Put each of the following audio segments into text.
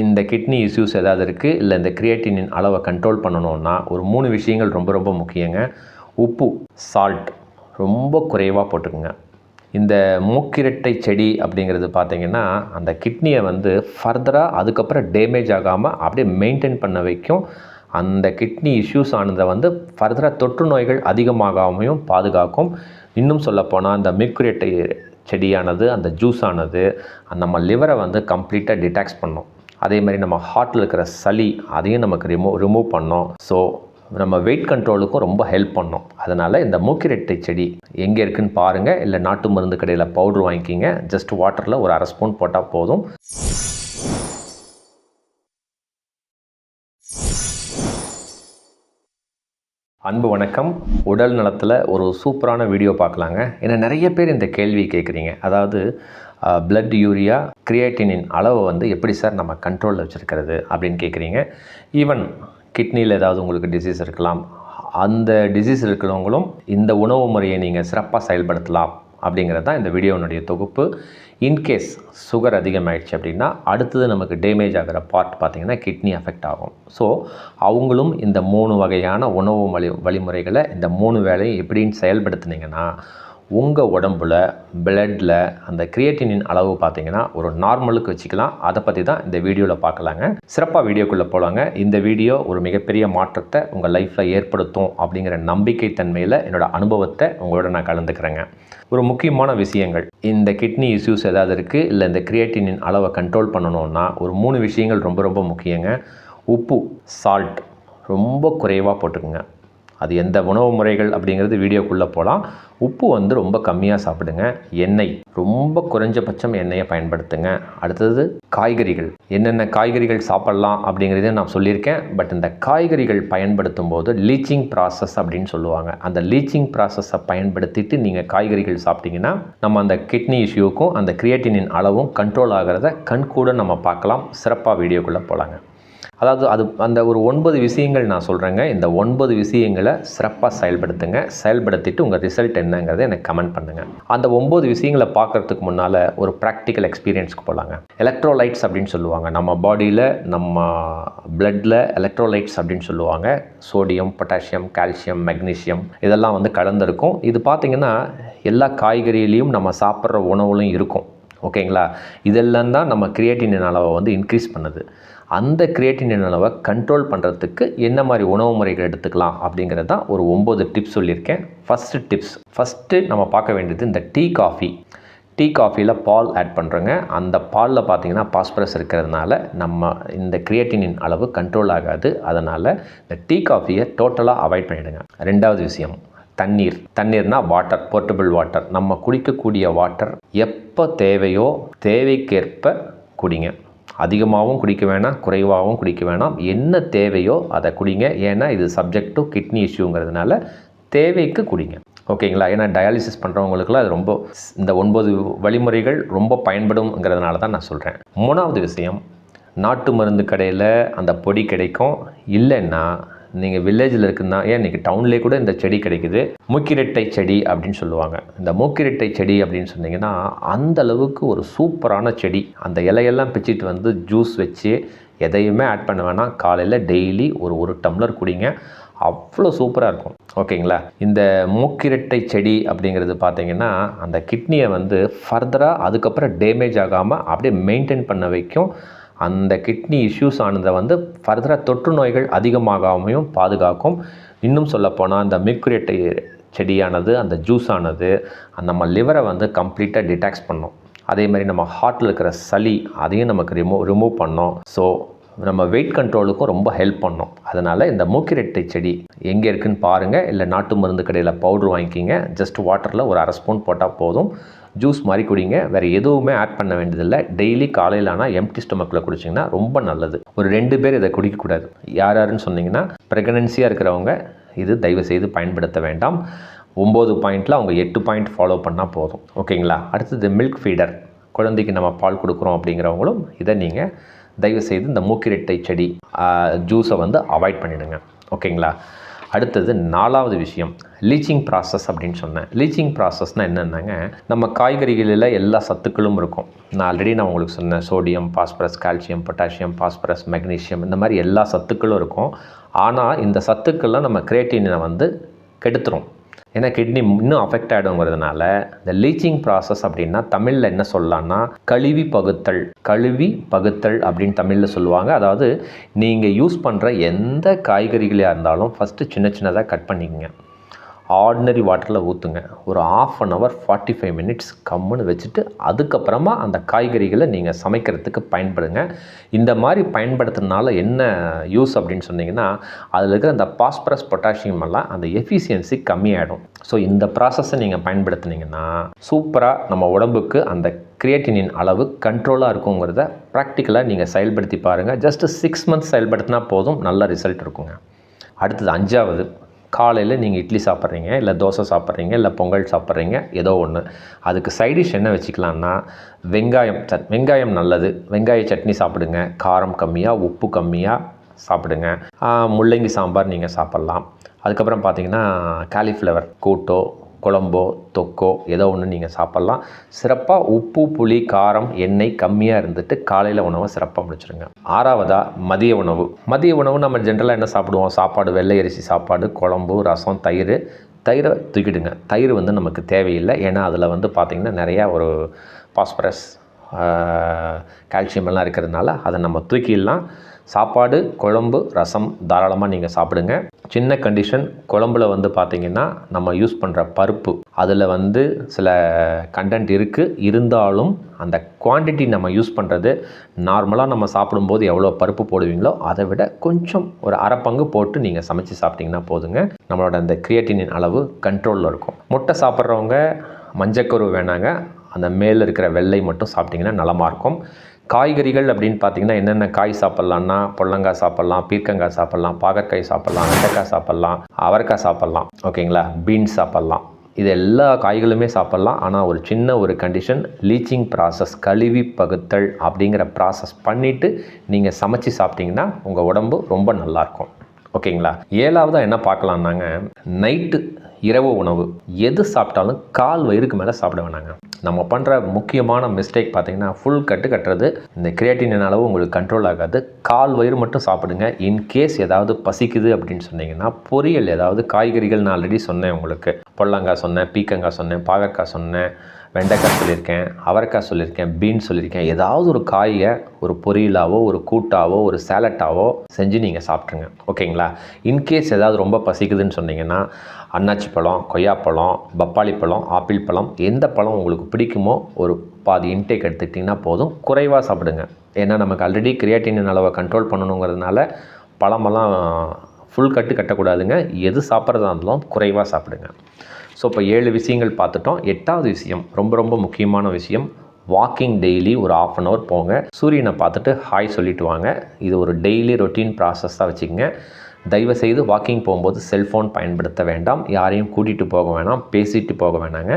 இந்த kidney issues ஏதாவது இருக்குது இல்லை இந்த கிரியேட்டினின் அளவை கண்ட்ரோல் பண்ணணும்னா ஒரு மூணு விஷயங்கள் ரொம்ப ரொம்ப முக்கியங்க. உப்பு சால்ட் ரொம்ப குறைவாக போட்டுக்குங்க. இந்த மூக்கிரட்டை செடி அப்படிங்கிறது பார்த்தீங்கன்னா அந்த கிட்னியை வந்து ஃபர்தராக அதுக்கப்புறம் டேமேஜ் ஆகாமல் அப்படியே மெயின்டைன் பண்ண வைக்கும். அந்த கிட்னி இஷ்யூஸ் ஆனதை வந்து ஃபர்தராக தொற்று நோய்கள் அதிகமாகாமையும் பாதுகாக்கும். இன்னும் சொல்லப்போனால் அந்த மிக்குரேட்டை செடியானது அந்த ஜூஸ் ஆனது நம்ம லிவரை வந்து கம்ப்ளீட்டாக டிடாக்ஸ் பண்ணும். அதே மாதிரி நம்ம ஹார்ட்டில் இருக்கிற சளி அதையும் நமக்கு ரிமூவ் ரிமூவ் பண்ணோம். ஸோ நம்ம வெயிட் கண்ட்ரோலுக்கும் ரொம்ப ஹெல்ப் பண்ணோம். அதனால் இந்த மூக்கிரெட்டை செடி எங்கே இருக்குதுன்னு பாருங்கள் இல்லை நாட்டு மருந்து கடையில் பவுடர் வாங்கிக்கிங்க. ஜஸ்ட் வாட்டரில் ஒரு அரை ஸ்பூன் போட்டால் போதும். அன்பு வணக்கம். உடல் நலத்தில் ஒரு சூப்பரான வீடியோ பார்க்கலாங்க. ஏன்னா நிறைய பேர் இந்த கேள்வி கேட்குறீங்க. அதாவது பிளட் யூரியா கிரியேட்டினின் அளவை வந்து எப்படி சார் நம்ம கண்ட்ரோலில் வச்சுருக்கிறது அப்படின்னு கேட்குறீங்க. ஈவன் கிட்னியில் ஏதாவது உங்களுக்கு டிசீஸ் இருக்கலாம். அந்த டிசீஸ் இருக்கிறவங்களும் இந்த உணவு முறையை நீங்கள் சிறப்பாக செயல்படுத்தலாம் அப்படிங்கிறது தான் இந்த வீடியோனுடைய தொகுப்பு. இன்கேஸ் சுகர் அதிகமாகிடுச்சு அப்படின்னா அடுத்தது நமக்கு டேமேஜ் ஆகிற பார்ட் பார்த்திங்கன்னா கிட்னி அஃபெக்ட் ஆகும். ஸோ அவங்களும் இந்த மூணு வகையான உணவு வழி வழிமுறைகளை இந்த மூணு வேலையும் எப்படின்னு செயல்படுத்துனீங்கன்னா உங்கள் உடம்புல பிளட்டில் அந்த கிரியேட்டினின் அளவு பார்த்தீங்கன்னா ஒரு நார்மலுக்கு வச்சுக்கலாம். அதை பற்றி தான் இந்த வீடியோவில் பார்க்கலாங்க. சிறப்பாக வீடியோக்குள்ளே போகலாங்க இந்த வீடியோ ஒரு மிகப்பெரிய மாற்றத்தை உங்கள் லைஃப்பில் ஏற்படுத்தும் அப்படிங்கிற நம்பிக்கை தன்மையில் என்னோடய அனுபவத்தை உங்களோட நான் கலந்துக்கிறேங்க. ஒரு முக்கியமான விஷயங்கள். இந்த கிட்னி இஷ்யூஸ் ஏதாவது இருக்குது இல்லை இந்த கிரியேட்டினின் அளவை கண்ட்ரோல் பண்ணணும்னா ஒரு மூணு விஷயங்கள் ரொம்ப ரொம்ப முக்கியங்க. உப்பு சால்ட் ரொம்ப குறைவாக போட்டுக்குங்க. அது எந்த உணவு முறைகள் அப்படிங்கிறது வீடியோக்குள்ளே போகலாம் உப்பு வந்து ரொம்ப கம்மியாக சாப்பிடுங்க. எண்ணெய் ரொம்ப குறைஞ்சபட்சம் எண்ணெயை பயன்படுத்துங்க. அடுத்தது காய்கறிகள். என்னென்ன காய்கறிகள் சாப்பிட்லாம் அப்படிங்கிறதையும் நான் சொல்லியிருக்கேன். பட் இந்த காய்கறிகள் பயன்படுத்தும் போது லீச்சிங் ப்ராசஸ் அப்படின்னு சொல்லுவாங்க. அந்த லீச்சிங் ப்ராசஸை பயன்படுத்திட்டு நீங்கள் காய்கறிகள் சாப்பிட்டீங்கன்னா நம்ம அந்த கிட்னி இஷ்யூக்கும் அந்த கிரியேட்டினின் அளவும் கண்ட்ரோல் ஆகிறத கண்கூட நம்ம பார்க்கலாம். சிறப்பாக வீடியோக்குள்ளே போகலாங்க அதாவது அது அந்த ஒரு ஒன்பது விஷயங்கள் நான் சொல்கிறேங்க இந்த ஒன்பது விஷயங்களை சிறப்பாக செயல்படுத்துங்க. செயல்படுத்திட்டு உங்கள் ரிசல்ட் என்னங்கிறத எனக்கு கமெண்ட் பண்ணுங்கள் அந்த ஒம்பது விஷயங்களை பார்க்குறதுக்கு முன்னால் ஒரு ப்ராக்டிக்கல் எக்ஸ்பீரியன்ஸ்க்கு போகலாங்க எலக்ட்ரோலைட்ஸ் அப்படின்னு சொல்லுவாங்க. நம்ம பாடியில் நம்ம பிளட்டில் எலக்ட்ரோலைட்ஸ் அப்படின்னு சொல்லுவாங்க. சோடியம் பொட்டாசியம் கால்சியம் மெக்னீஷியம் இதெல்லாம் வந்து கலந்துருக்கும். இது பார்த்திங்கன்னா எல்லா காய்கறியிலையும் நம்ம சாப்பிட்ற உணவுலையும் இருக்கும். ஓகேங்களா? இதெல்லாம் தான் நம்ம கிரியேட்டின் அளவை வந்து இன்க்ரீஸ் பண்ணுது. அந்த கிரியேட்டினின் அளவை கண்ட்ரோல் பண்ணுறதுக்கு என்ன மாதிரி உணவு முறைகள் எடுத்துக்கலாம் அப்படிங்கிறது தான் ஒரு ஒம்பது டிப்ஸ் சொல்லியிருக்கேன். ஃபஸ்ட்டு டிப்ஸ் ஃபஸ்ட்டு நம்ம பார்க்க வேண்டியது இந்த டீ காஃபி டீ காஃபியில் பால் ஆட் பண்ணுறோங்க அந்த பாலில் பார்த்தீங்கன்னா பாஸ்பரஸ் இருக்கிறதுனால நம்ம இந்த கிரியேட்டினின் அளவு கண்ட்ரோல் ஆகாது. அதனால் இந்த டீ காஃபியை டோட்டலாக அவாய்ட் பண்ணிவிடுங்க ரெண்டாவது விஷயம் தண்ணீர். தண்ணீர்னா வாட்டர் போர்ட்டபிள் வாட்டர் நம்ம குடிக்கக்கூடிய வாட்டர் எப்போ தேவையோ தேவைக்கேற்ப குடிங்க. அதிகமாகவும் குடிக்க வேணாம் குறைவாகவும் குடிக்க வேணாம். என்ன தேவையோ அதை குடிங்க. ஏன்னா இது சப்ஜெக்ட் டு கிட்னி இஷ்யூங்கிறதுனால தேவைக்கு குடிங்க. ஓகேங்களா? ஏன்னா டயாலிசிஸ் பண்ணுறவங்களுக்குலாம் அது ரொம்ப இந்த ஒன்பது வழிமுறைகள் ரொம்ப பயன்படும்ங்கிறதுனால தான் நான் சொல்கிறேன் மூணாவது விஷயம் நாட்டு மருந்து கடையில் அந்த பொடி கிடைக்கும். இல்லைன்னா நீங்கள் வில்லேஜில் இருக்குன்னா ஏன் இன்றைக்கி டவுன்லேயே கூட இந்த செடி கிடைக்குது? மூக்கிரட்டை செடி அப்படின்னு சொல்லுவாங்க. இந்த மூக்கிரட்டை செடி அப்படின்னு சொன்னீங்கன்னா அந்த அளவுக்கு ஒரு சூப்பரான செடி. அந்த இலையெல்லாம் பிச்சுட்டு வந்து ஜூஸ் வச்சு எதையுமே ஆட் பண்ண வேணாம். காலையில் டெய்லி ஒரு ஒரு டம்ளர் குடிங்க. அவ்வளோ சூப்பராக இருக்கும். ஓகேங்களா? இந்த மூக்கிரட்டை செடி அப்படிங்கிறது பார்த்தீங்கன்னா அந்த கிட்னியை வந்து ஃபர்தராக அதுக்கப்புறம் டேமேஜ் ஆகாமல் அப்படியே மெயின்டைன் பண்ண வைக்கும். அந்த கிட்னி இஷ்யூஸ் ஆனதை வந்து ஃபர்தராக தொற்று நோய்கள் அதிகமாகாமையும் பாதுகாக்கும். இன்னும் சொல்லப்போனால் அந்த மிக்குரேட்டை செடியானது அந்த ஜூஸ் ஆனது நம்ம லிவரை வந்து கம்ப்ளீட்டாக டிடாக்ஸ் பண்ணும். அதே மாதிரி நம்ம ஹார்ட்டில் இருக்கிற சளி அதையும் நமக்கு ரிமூவ் ரிமூவ் பண்ணோம். ஸோ நம்ம வெயிட் கண்ட்ரோலுக்கும் ரொம்ப ஹெல்ப் பண்ணும். அதனால் இந்த மூக்கிரெட்டை செடி எங்கே இருக்குன்னு பாருங்கள் இல்லை நாட்டு மருந்து கடையில் பவுட்ரு வாங்கிக்கிங்க. ஜஸ்ட் வாட்டரில் ஒரு அரை ஸ்பூன் போட்டால் போதும். ஜூஸ் மாதிரி குடிங்க. வேறு எதுவுமே ஆட் பண்ண வேண்டியதில்லை. டெய்லி காலையில் ஆனால் எம்டி ஸ்டொமக்கில் குடிச்சிங்கன்னா ரொம்ப நல்லது. ஒரு ரெண்டு பேர் இதை குடிக்கக்கூடாது. யார் யாருன்னு சொன்னீங்கன்னா ப்ரெக்னன்சியாக இருக்கிறவங்க இது தயவு செய்து பயன்படுத்த வேண்டாம். ஒம்பது பாயிண்டில் அவங்க எட்டு பாயிண்ட் ஃபாலோ பண்ணால் போதும். ஓகேங்களா? அடுத்தது மில்க் ஃபீடர் குழந்தைக்கு நம்ம பால் கொடுக்குறோம் அப்படிங்கிறவங்களும் இதை நீங்கள் தயவுசெய்து இந்த மூக்கிரட்டை செடி ஜூஸை வந்து அவாய்ட் பண்ணிவிடுங்க ஓகேங்களா? அடுத்தது நாலாவது விஷயம் லீச்சிங் ப்ராசஸ் அப்படின்னு சொன்னேன். லீச்சிங் ப்ராசஸ்னால் என்னென்னாங்க நம்ம காய்கறிகளில் எல்லா சத்துக்களும் இருக்கும். நான் ஆல்ரெடி நான் உங்களுக்கு சொன்னேன் sodium phosphorus calcium potassium phosphorus magnesium இந்த மாதிரி எல்லா சத்துக்களும் இருக்கும். ஆனால் இந்த சத்துக்கள்லாம் நம்ம கிரியேட்டினை வந்து கெடுத்துரும். ஏன்னா கிட்னி இன்னும் அஃபெக்ட் ஆகிடுங்கிறதுனால இந்த லீச்சிங் ப்ராசஸ் அப்படின்னா தமிழில் என்ன சொல்லலாம்னா கழுவி பகுத்தல் கழுவி பகுத்தல் அப்படின்னு தமிழில் சொல்லுவாங்க. அதாவது நீங்கள் யூஸ் பண்ணுற எந்த காய்கறிகளாக இருந்தாலும் ஃபஸ்ட்டு சின்ன சின்னதாக கட் பண்ணிக்கங்க. ஆர்டினரி வாட்டரில் ஊற்றுங்க ஒரு half an hour forty five minutes கம்முன்னு வச்சுட்டு அதுக்கப்புறமா அந்த காய்கறிகளை நீங்கள் சமைக்கிறதுக்கு பயன்படுங்க. இந்த மாதிரி பயன்படுத்துறதுனால என்ன யூஸ் அப்படின்னு சொன்னீங்கன்னா அதில் இருக்கிற அந்த பாஸ்பரஸ் பொட்டாசியம் எல்லாம் அந்த எஃபிஷியன்சி கம்மியாயிடும். ஸோ இந்த ப்ராசஸை நீங்கள் பயன்படுத்துனீங்கன்னா சூப்பராக நம்ம உடம்புக்கு அந்த கிரியேட்டினின் அளவு கண்ட்ரோலாக இருக்குங்கிறத ப்ராக்டிக்கலாக நீங்கள் செயல்படுத்தி பாருங்கள் ஜஸ்ட்டு சிக்ஸ் மந்த்ஸ் செயல்படுத்தினா போதும் நல்ல ரிசல்ட் இருக்குங்க. அடுத்தது அஞ்சாவது காலையில் நீங்கள் இட்லி சாப்பிட்றீங்க இல்லை தோசை சாப்பிட்றீங்க இல்லை பொங்கல் சாப்பிட்றீங்க ஏதோ ஒன்று அதுக்கு சைடிஷ் என்ன வச்சுக்கலான்னா வெங்காயம் சட் வெங்காயம் நல்லது. வெங்காய சட்னி சாப்பிடுங்க. காரம் கம்மியாக உப்பு கம்மியாக சாப்பிடுங்க. முள்ளங்கி சாம்பார் நீங்கள் சாப்பிட்லாம். அதுக்கப்புறம் பார்த்தீங்கன்னா காலிஃப்ளவர் கூட்டோ குழம்போ தொக்கோ ஏதோ ஒன்று நீங்கள் சாப்பிட்லாம். சிறப்பாக உப்பு புளி காரம் எண்ணெய் கம்மியாக இருந்துட்டு காலையில் உணவை சிறப்பாக முடிச்சுருங்க. ஆறாவதாக மதிய உணவு. மதிய உணவு நம்ம ஜென்ரலாக என்ன சாப்பிடுவோம்? சாப்பாடு வெள்ளை அரிசி சாப்பாடு குழம்பு ரசம் தயிர். தயிரை தூக்கிடுங்க. தயிர் வந்து நமக்கு தேவையில்லை. ஏன்னா அதில் வந்து பார்த்திங்கன்னா நிறையா ஒரு பாஸ்பரஸ் கால்சியம் எல்லாம் இருக்கிறதுனால அதை நம்ம தூக்கிடலாம். சாப்பாடு குழம்பு ரசம் தாராளமாக நீங்கள் சாப்பிடுங்க. சின்ன கண்டிஷன் குழம்புல வந்து பார்த்திங்கன்னா நம்ம யூஸ் பண்ணுற பருப்பு. அதில் வந்து சில கண்டென்ட் இருக்குது இருந்தாலும் அந்த குவாண்டிட்டி நம்ம யூஸ் பண்ணுறது நார்மலாக நம்ம சாப்பிடும்போது எவ்வளோ பருப்பு போடுவீங்களோ அதை விட கொஞ்சம் ஒரு அரை பங்கு போட்டு நீங்கள் சமைச்சு சாப்பிட்டிங்கன்னா போதுங்க. நம்மளோட அந்த கிரியேட்டினின் அளவு கண்ட்ரோலில் இருக்கும். முட்டை சாப்பிட்றவங்க மஞ்சக்கரு வேணாங்க. அந்த மேலே இருக்கிற வெள்ளை மட்டும் சாப்பிட்டிங்கன்னா நலமாக இருக்கும். காய்கறிகள் அப்படின்னு பார்த்தீங்கன்னா என்னென்ன காய் சாப்பிட்லான்னா பொள்ளங்காய் சாப்பிட்லாம் பீர்க்கங்காய் சாப்பிட்லாம் பாகற்காய் சாப்பிட்லாம் வெண்டைக்காய் சாப்பிட்லாம் அவரைக்காய் சாப்பிட்லாம் ஓகேங்களா? பீன்ஸ் சாப்பிட்லாம். இது எல்லா காய்களுமே சாப்பிட்லாம். ஆனால் ஒரு சின்ன ஒரு கண்டிஷன் லீச்சிங் ப்ராசஸ் கழுவி பகுத்தல் அப்படிங்கிற ப்ராசஸ் பண்ணிவிட்டு நீங்கள் சமைச்சு சாப்பிட்டிங்கன்னா உங்கள் உடம்பு ரொம்ப நல்லாயிருக்கும் ஓகேங்களா? ஏழாவதாக என்ன பார்க்கலான்னாங்க நைட்டு இரவு உணவு. எது சாப்பிட்டாலும் கால் வயிறுக்கு மேலே சாப்பிட வேணாங்க. நம்ம பண்ணுற முக்கியமான மிஸ்டேக் பார்த்தீங்கன்னா ஃபுல் கட்டு கட்டுறது இந்த கிரியேட்டின் அளவு உங்களுக்கு கண்ட்ரோல் ஆகாது. கால் வயிறு மட்டும் சாப்பிடுங்க. இன்கேஸ் ஏதாவது பசிக்குது அப்படின்னு சொன்னீங்கன்னா பொரியல் ஏதாவது காய்கறிகள் நான் ஆல்ரெடி சொன்னேன் உங்களுக்கு. பொள்ளங்காய் சொன்னேன் பீக்கங்காய் சொன்னேன் பாகற்காய் சொன்னேன் வெண்டைக்காய் சொல்லியிருக்கேன் அவரைக்காய் சொல்லியிருக்கேன் பீன்ஸ் சொல்லியிருக்கேன். ஏதாவது ஒரு காயை ஒரு பொரியலாவோ ஒரு கூட்டாவோ ஒரு சேலட்டாவோ செஞ்சு நீங்கள் சாப்பிட்ருங்க ஓகேங்களா? இன்கேஸ் ஏதாவது ரொம்ப பசிக்குதுன்னு சொன்னீங்கன்னா அன்னாச்சி பழம் கொய்யாப்பழம் பப்பாளி பழம் ஆப்பிள் பழம் எந்த பழம் உங்களுக்கு பிடிக்குமோ ஒரு பாதி இன்டேக் எடுத்துக்கிட்டிங்கன்னா போதும். குறைவாக சாப்பிடுங்க. ஏன்னா நமக்கு ஆல்ரெடி கிரியேட்டின் அளவை கண்ட்ரோல் பண்ணணுங்கிறதுனால பழமெல்லாம் ஃபுல் கட்டு கட்டக்கூடாதுங்க. எது சாப்பிட்றதா இருந்தாலும் குறைவாக சாப்பிடுங்க. ஸோ இப்போ ஏழு விஷயங்கள் பார்த்துட்டோம். எட்டாவது விஷயம் ரொம்ப ரொம்ப முக்கியமான விஷயம். வாக்கிங் டெய்லி ஒரு ஆஃப் அன் ஹவர் போங்க. சூரியனை பார்த்துட்டு ஹாய் சொல்லிட்டு வாங்க. இது ஒரு டெய்லி ரொட்டீன் ப்ராசஸாக வச்சுக்கோங்க. தயவு செய்து வாக்கிங் போகும்போது செல்ஃபோன் பயன்படுத்த வேண்டாம். யாரையும் கூட்டிகிட்டு போக வேணாம். பேசிட்டு போக வேணாங்க.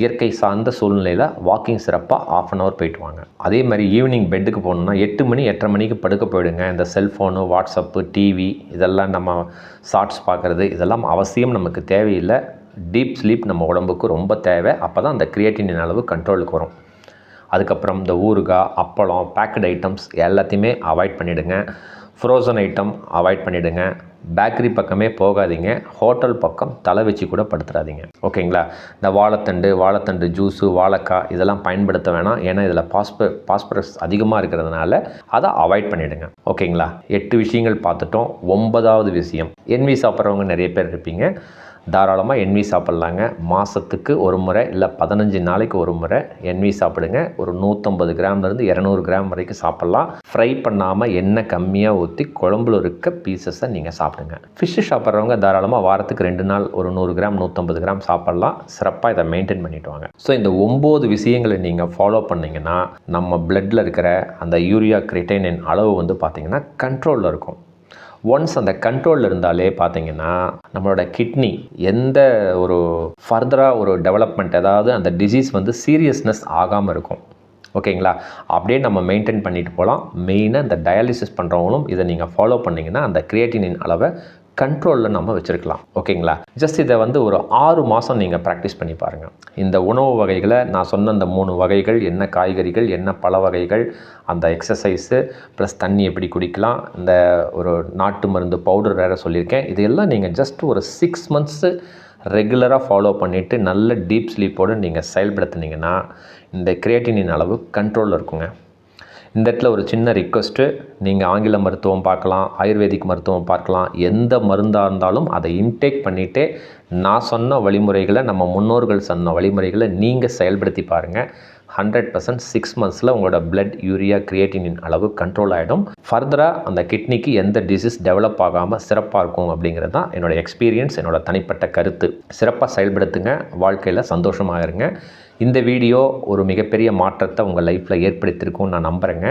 இயற்கை சார்ந்த சூழ்நிலையில் வாக்கிங் சிறப்பாக ஆஃப் அன் ஹவர் போயிட்டு வாங்க. அதே மாதிரி ஈவினிங் பெட்டுக்கு போகணுன்னா எட்டு மணி எட்டரை மணிக்கு படுக்க போயிடுங்க. இந்த செல்ஃபோனு வாட்ஸ்அப்பு டிவி இதெல்லாம் நம்ம ஷார்ட்ஸ் பார்க்குறது இதெல்லாம் அவசியம் நமக்கு தேவையில்லை. டீப் ஸ்லீப் நம்ம உடம்புக்கு ரொம்ப தேவை. அப்போ தான் அந்த கிரியேட்டினின் அளவு கண்ட்ரோலுக்கு வரும். அதுக்கப்புறம் இந்த ஊறுகாய் அப்பளம் பேக்கட் ஐட்டம்ஸ் எல்லாத்தையுமே அவாய்ட் பண்ணிவிடுங்க ஃப்ரோசன் ஐட்டம் அவாய்ட் பண்ணிவிடுங்க பேக்கரி பக்கமே போகாதீங்க. ஹோட்டல் பக்கம் தலை வச்சு கூட படுத்துறாதீங்க. ஓகேங்களா இந்த வாழைத்தண்டு வாழைத்தண்டு ஜூஸு வாழைக்காய் இதெல்லாம் பயன்படுத்த வேணாம். ஏன்னா இதில் பாஸ்ப பாஸ்பரஸ் அதிகமாக இருக்கிறதுனால அதை அவாய்ட் பண்ணிவிடுங்க ஓகேங்களா எட்டு விஷயங்கள் பார்த்துட்டோம். ஒன்பதாவது விஷயம். என்வி சாப்பிட்றவங்க நிறைய பேர் இருப்பீங்க. தாராளமாக என்வி சாப்பிட்லாங்க. மாதத்துக்கு ஒரு முறை இல்லை பதினஞ்சு நாளைக்கு ஒரு முறை என்வி சாப்பிடுங்க. ஒரு நூற்றம்பது கிராம்லேருந்து இரநூறு கிராம் வரைக்கும் சாப்பிட்லாம். ஃப்ரை பண்ணாமல் எண்ணெய் கம்மியாக ஊற்றி குழம்புல இருக்க பீசஸை நீங்கள் சாப்பிடுங்க. ஃபிஷ்ஷு சாப்பிட்றவங்க தாராளமாக வாரத்துக்கு ரெண்டு நாள் ஒரு நூறு கிராம் நூற்றம்பது கிராம் சாப்பிட்லாம். சிறப்பாக இதை மெயின்டைன் பண்ணிட்டு வாங்க. ஸோ இந்த ஒம்பது விஷயங்களை நீங்கள் ஃபாலோ பண்ணிங்கன்னா நம்ம பிளட்டில் இருக்கிற அந்த யூரியா கிரிட்டைனின் அளவு வந்து பார்த்திங்கன்னா கண்ட்ரோலில் இருக்கும். ஒன்ஸ் அந்த கண்ட்ரோலில் இருந்தாலே பார்த்தீங்கன்னா நம்மளோட கிட்னி எந்த ஒரு ஃபர்தராக ஒரு டெவலப்மெண்ட் அதாவது அந்த டிசீஸ் வந்து சீரியஸ்னஸ் ஆகாமல் இருக்கும். ஓகேங்களா? அப்படியே நம்ம மெயின்டைன் பண்ணிட்டு போகலாம் மெயினாக இந்த டயாலிசிஸ் பண்ணுறவங்களும் இதை நீங்கள் ஃபாலோ பண்ணிங்கன்னா அந்த கிரியேட்டினின் அளவை கண்ட்ரோலில் நம்ம வச்சுருக்கலாம். ஓகேங்களா? ஜஸ்ட் இதை வந்து ஒரு ஆறு மாதம் நீங்கள் ப்ராக்டிஸ் பண்ணி பாருங்கள் இந்த உணவு வகைகளை நான் சொன்ன அந்த மூணு வகைகள் என்ன காய்கறிகள் என்ன பழ வகைகள் அந்த எக்ஸசைஸு ப்ளஸ் தண்ணி எப்படி குடிக்கலாம் இந்த ஒரு நாட்டு மருந்து பவுடர் வேறு சொல்லியிருக்கேன். இதையெல்லாம் நீங்கள் ஜஸ்ட் ஒரு சிக்ஸ் மந்த்ஸு ரெகுலராக ஃபாலோ பண்ணிவிட்டு நல்ல டீப் ஸ்லீப்போடு நீங்கள் செயல்படுத்துனீங்கன்னா இந்த கிரியேட்டினின் அளவு கண்ட்ரோலில் இருக்குங்க. இந்த இடத்துல ஒரு சின்ன ரிக்வெஸ்ட்டு நீங்கள் ஆங்கில மருத்துவம் பார்க்கலாம் ஆயுர்வேதிக் மருத்துவம் பார்க்கலாம் எந்த மருந்தாக இருந்தாலும் அதை இன்டேக் பண்ணிவிட்டு நான் சொன்ன வழிமுறைகளை நம்ம முன்னோர்கள் சொன்ன வழிமுறைகளை நீங்கள் செயல்படுத்தி பாருங்கள் ஹண்ட்ரட் பர்சன்ட் சிக்ஸ் மந்த்ஸில் உங்களோட பிளட் யூரியா கிரியேட்டினின் அளவு கண்ட்ரோல் ஆகிடும் ஃபர்தராக அந்த கிட்னிக்கு எந்த டிசீஸ் டெவலப் ஆகாமல் சிறப்பாக இருக்கும் அப்படிங்கிறது தான் என்னோட எக்ஸ்பீரியன்ஸ் என்னோட தனிப்பட்ட கருத்து. சிறப்பாக செயல்படுத்துங்க வாழ்க்கையில் சந்தோஷமாக இருங்க. இந்த வீடியோ ஒரு மிகப்பெரிய மாற்றத்தை உங்கள் லைஃப்பில் ஏற்படுத்தியிருக்கும்னு நான் நம்புகிறேங்க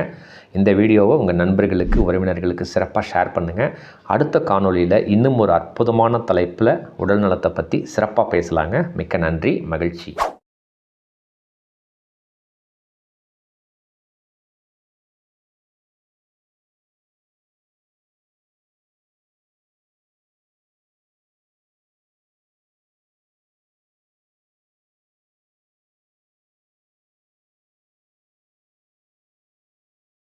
இந்த வீடியோவை உங்கள் நண்பர்களுக்கு உறவினர்களுக்கு சிறப்பாக ஷேர் பண்ணுங்கள் அடுத்த காணொளியில் இன்னும் ஒரு அற்புதமான தலைப்பில் உடல் நலத்தை பற்றி சிறப்பாக பேசலாங்க. மிக்க நன்றி மகிழ்ச்சி.